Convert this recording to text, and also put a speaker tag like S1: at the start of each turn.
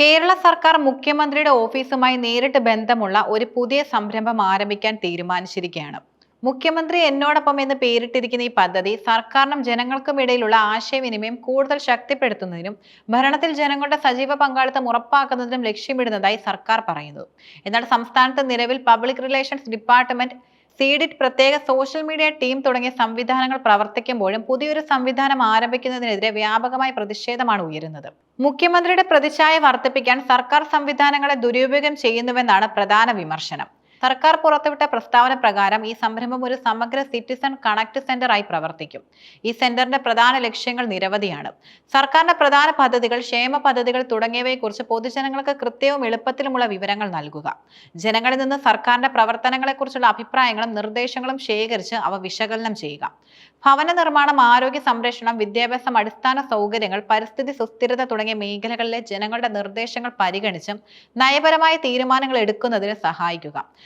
S1: കേരള സർക്കാർ മുഖ്യമന്ത്രിയുടെ ഓഫീസുമായി നേരിട്ട് ബന്ധമുള്ള ഒരു പുതിയ സംരംഭം ആരംഭിക്കാൻ തീരുമാനിച്ചിരിക്കുകയാണ്. മുഖ്യമന്ത്രി എന്നോടൊപ്പം എന്ന് പേരിട്ടിരിക്കുന്ന ഈ പദ്ധതി സർക്കാരിനും ജനങ്ങൾക്കും ഇടയിലുള്ള ആശയവിനിമയം കൂടുതൽ ശക്തിപ്പെടുത്തുന്നതിനും ഭരണത്തിൽ ജനങ്ങളുടെ സജീവ പങ്കാളിത്തം ഉറപ്പാക്കുന്നതിനും ലക്ഷ്യമിടുന്നതായി സർക്കാർ പറയുന്നു. എന്നാൽ സംസ്ഥാനത്ത് നിലവിൽ പബ്ലിക് റിലേഷൻസ് ഡിപ്പാർട്ട്മെന്റ് സീഡിറ്റ് പ്രത്യേക സോഷ്യൽ മീഡിയ ടീം തുടങ്ങിയ സംവിധാനങ്ങൾ പ്രവർത്തിക്കുമ്പോഴും പുതിയൊരു സംവിധാനം ആരംഭിക്കുന്നതിനെതിരെ വ്യാപകമായ പ്രതിഷേധമാണ് ഉയരുന്നത്. മുഖ്യമന്ത്രിയുടെ പ്രതിച്ഛായ വർദ്ധിപ്പിക്കാൻ സർക്കാർ സംവിധാനങ്ങളെ ദുരുപയോഗം ചെയ്യുന്നുവെന്നാണ് പ്രധാന വിമർശനം. സർക്കാർ പുറത്തുവിട്ട പ്രസ്താവന പ്രകാരം ഈ സംരംഭം ഒരു സമഗ്ര സിറ്റിസൺ കണക്ട് സെന്ററായി പ്രവർത്തിക്കും. ഈ സെന്ററിന്റെ പ്രധാന ലക്ഷ്യങ്ങൾ നിരവധിയാണ്. സർക്കാരിന്റെ പ്രധാന പദ്ധതികൾ ക്ഷേമ പദ്ധതികൾ തുടങ്ങിയവയെക്കുറിച്ച് പൊതുജനങ്ങൾക്ക് കൃത്യവും എളുപ്പത്തിലുമുള്ള വിവരങ്ങൾ നൽകുക. ജനങ്ങളിൽ നിന്ന് സർക്കാരിന്റെ പ്രവർത്തനങ്ങളെക്കുറിച്ചുള്ള അഭിപ്രായങ്ങളും നിർദ്ദേശങ്ങളും ശേഖരിച്ച് അവ വിശകലനം ചെയ്യുക. ഭവന നിർമ്മാണം ആരോഗ്യ സംരക്ഷണം വിദ്യാഭ്യാസം അടിസ്ഥാന സൗകര്യങ്ങൾ പരിസ്ഥിതി സുസ്ഥിരത തുടങ്ങിയ മേഖലകളിലെ ജനങ്ങളുടെ നിർദ്ദേശങ്ങൾ പരിഗണിച്ചും നയപരമായ തീരുമാനങ്ങൾ എടുക്കുന്നതിന് സഹായിക്കുക.